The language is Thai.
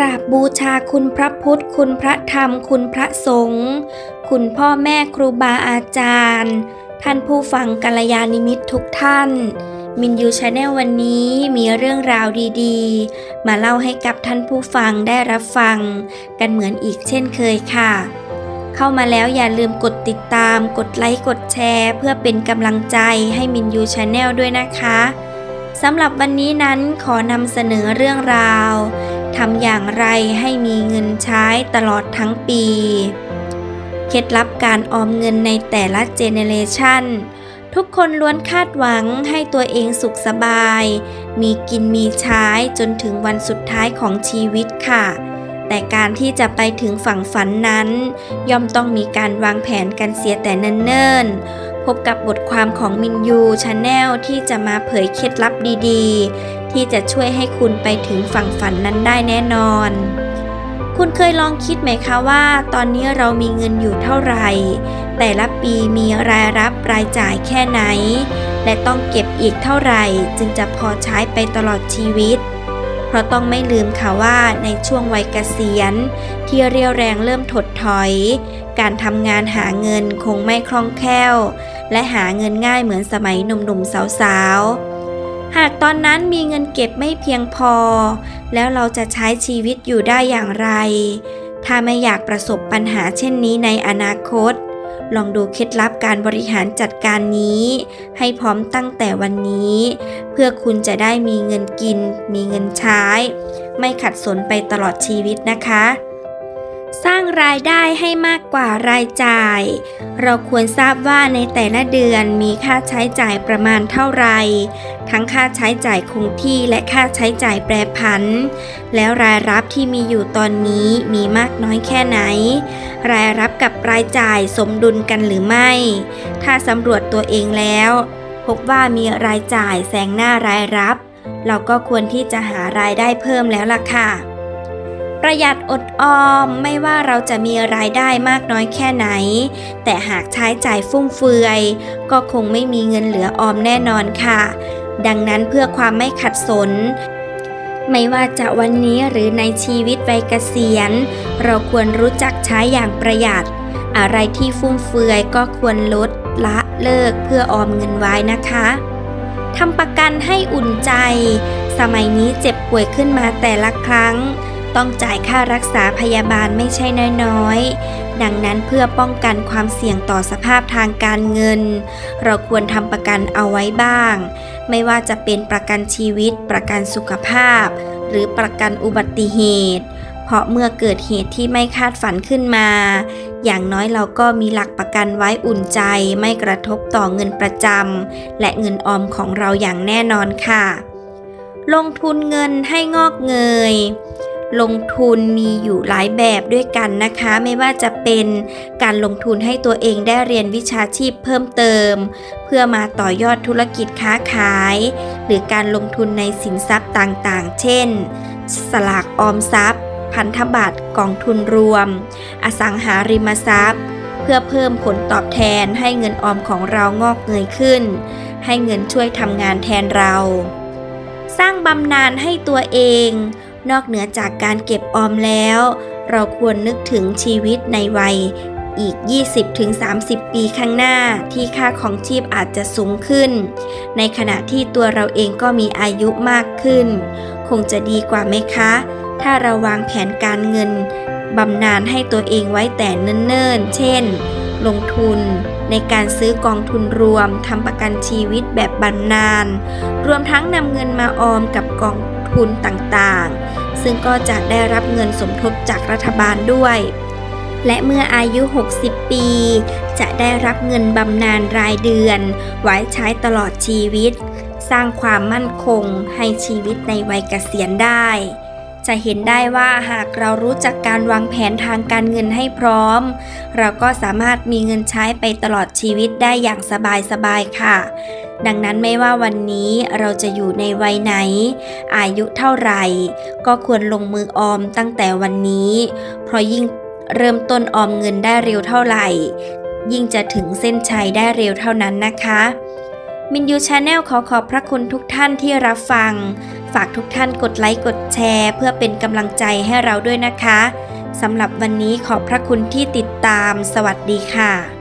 กราบบูชาคุณพระพุทธ คุณพระธรรม คุณพระสงฆ์คุณพ่อแม่ครูบาอาจารย์ ท่านผู้ฟังกัลยาณิมิตทุกท่าน มินยูชาแนลวันนี้มีเรื่องราวดีๆ มาเล่าให้กับท่านผู้ฟังได้รับฟัง กันเหมือนอีกเช่นเคยค่ะ เข้ามาแล้วอย่าลืมกดติดตาม กดไลค์กดแชร์ เพื่อเป็นกำลังใจให้มินยูชาแนลด้วยนะคะสำหรับวันนี้นั้นขอนำเสนอเรื่องราว ทำอย่างไรให้มีเงินใช้ตลอดทั้งปี เคล็ดลับการออมเงินในแต่ละเจเนเรชันทุกคนล้วนคาดหวังให้ตัวเองสุขสบาย มีกินมีใช้จนถึงวันสุดท้ายของชีวิตค่ะ แต่การที่จะไปถึงฝั่งฝันนั้น ย่อมต้องมีการวางแผนกันเสียแต่เนิ่นๆพบกับบทความของมินยูชาแนลที่จะมาเผยเคล็ดลับดีๆ ที่จะช่วยให้คุณไปถึงฝั่งฝันนั้นได้แน่นอน คุณเคยลองคิดไหมคะว่า ตอนนี้เรามีเงินอยู่เท่าไหร่ แต่ละปีมีรายรับรายจ่ายแค่ไหน และต้องเก็บอีกเท่าไหร่จึงจะพอใช้ไปตลอดชีวิต เพราะต้องไม่ลืมค่ะว่าในช่วงวัยเกษียณ ที่เรียวแรงเริ่มถดถอย การทำงานหาเงินคงไม่คล่องแคล่ว และหาเงินง่ายเหมือนสมัยหนุ่มๆสาวๆ หากตอนนั้นมีเงินเก็บไม่เพียงพอ แล้วเราจะใช้ชีวิตอยู่ได้อย่างไร ถ้าไม่อยากประสบปัญหาเช่นนี้ในอนาคต ลองดูเคล็ดลับการบริหารจัดการนี้ ให้พร้อมตั้งแต่วันนี้ เพื่อคุณจะได้มีเงินกิน มีเงินใช้ ไม่ขัดสนไปตลอดชีวิตนะคะ รางรายได้ให้มากกว่ารายจ่าย เราควรทราบว่าในแต่ละเดือนมีค่าใช้จ่ายประมาณเท่าไร ทั้งค่าใช้จ่ายคงที่และค่าใช้จ่ายแปรผัน แล้วรายรับที่มีอยู่ตอนนี้มีมากน้อยแค่ไหน รายรับกับรายจ่ายสมดุลกันหรือไม่ ถ้าสำรวจตัวเองแล้ว พบว่ามีรายจ่ายแซงหน้ารายรับ เราก็ควรที่จะหารายได้เพิ่มแล้วล่ะค่ะ ประหยัดอดออมไม่ว่าเราจะมีรายได้มากน้อยแค่ไหน แต่หากใช้จ่ายฟุ่มเฟือย ก็คงไม่มีเงินเหลือออมแน่นอนค่ะ ดังนั้นเพื่อความไม่ขัดสน ไม่ว่าจะวันนี้หรือในชีวิตวัยเกษียณ เราควรรู้จักใช้อย่างประหยัด อะไรที่ฟุ่มเฟือยก็ควรลดละเลิกเพื่อออมเงินไว้นะคะทำประกันให้อุ่นใจ สมัยนี้เจ็บป่วยขึ้นมาแต่ละครั้ง ต้องจ่ายค่ารักษาพยาบาลไม่ใช่น้อยๆ ดังนั้นเพื่อป้องกันความเสี่ยงต่อสภาพทางการเงิน เราควรทำประกันเอาไว้บ้าง ไม่ว่าจะเป็นประกันชีวิต ประกันสุขภาพ หรือประกันอุบัติเหตุ เพราะเมื่อเกิดเหตุที่ไม่คาดฝันขึ้นมา อย่างน้อยเราก็มีหลักประกันไว้อุ่นใจ ไม่กระทบต่อเงินประจำและเงินออมของเราอย่างแน่นอนค่ะ ลงทุนเงินให้งอกเงย ลงทุนมีอยู่หลายแบบด้วยกันนะคะ ไม่ว่าจะเป็นการลงทุนให้ตัวเองได้เรียนวิชาชีพเพิ่มเติม เพื่อมาต่อยอดธุรกิจค้าขาย หรือการลงทุนในสินทรัพย์ต่างๆ เช่น สลากออมทรัพย์ พันธบัตรกองทุนรวม อสังหาริมทรัพย์ เพื่อเพิ่มผลตอบแทนให้เงินออมของเรางอกเงยขึ้น ให้เงินช่วยทำงานแทนเรา สร้างบำนาญให้ตัวเอง นอกเหนือจากการเก็บออมแล้ว เราควรนึกถึงชีวิตในวัยอีก 20-30 ปีข้างหน้าที่ค่าของชีพอาจจะสูงขึ้น ในขณะที่ตัวเราเองก็มีอายุมากขึ้น คงจะดีกว่าไหมคะ ถ้าเราวางแผนการเงินบำนาญให้ตัวเองไว้แต่เนิ่นๆ เช่น ลงทุนในการซื้อกองทุนรวมทำประกันชีวิตแบบบำนาญรวมทั้งนำเงินมาออมกับกองทุนต่างๆ ซึ่งก็จะได้รับเงินสมทบจากรัฐบาลด้วย และเมื่ออายุ 60 ปี จะได้รับเงินบำนาญรายเดือน ไว้ใช้ตลอดชีวิต สร้างความมั่นคงให้ชีวิตในวัยเกษียณได้ จะเห็นได้ว่าหากเรารู้จักการวางแผนทางการเงินให้พร้อม เราก็สามารถมีเงินใช้ไปตลอดชีวิตได้อย่างสบายๆค่ะ ดังนั้นไม่ว่าวันนี้เราจะอยู่ในวัยไหน อายุเท่าไหร่ ก็ควรลงมือออมตั้งแต่วันนี้ เพราะยิ่งเริ่มต้นออมเงินได้เร็วเท่าไหร่ ยิ่งจะถึงเส้นชัยได้เร็วเท่านั้นนะคะมินยูชาแนลขอขอบพระคุณทุกท่านที่รับฟัง ฝากทุกท่านกดไลค์กดแชร์ เพื่อเป็นกำลังใจให้เราด้วยนะคะสำหรับวันนี้ขอบพระคุณที่ติดตาม สวัสดีค่ะ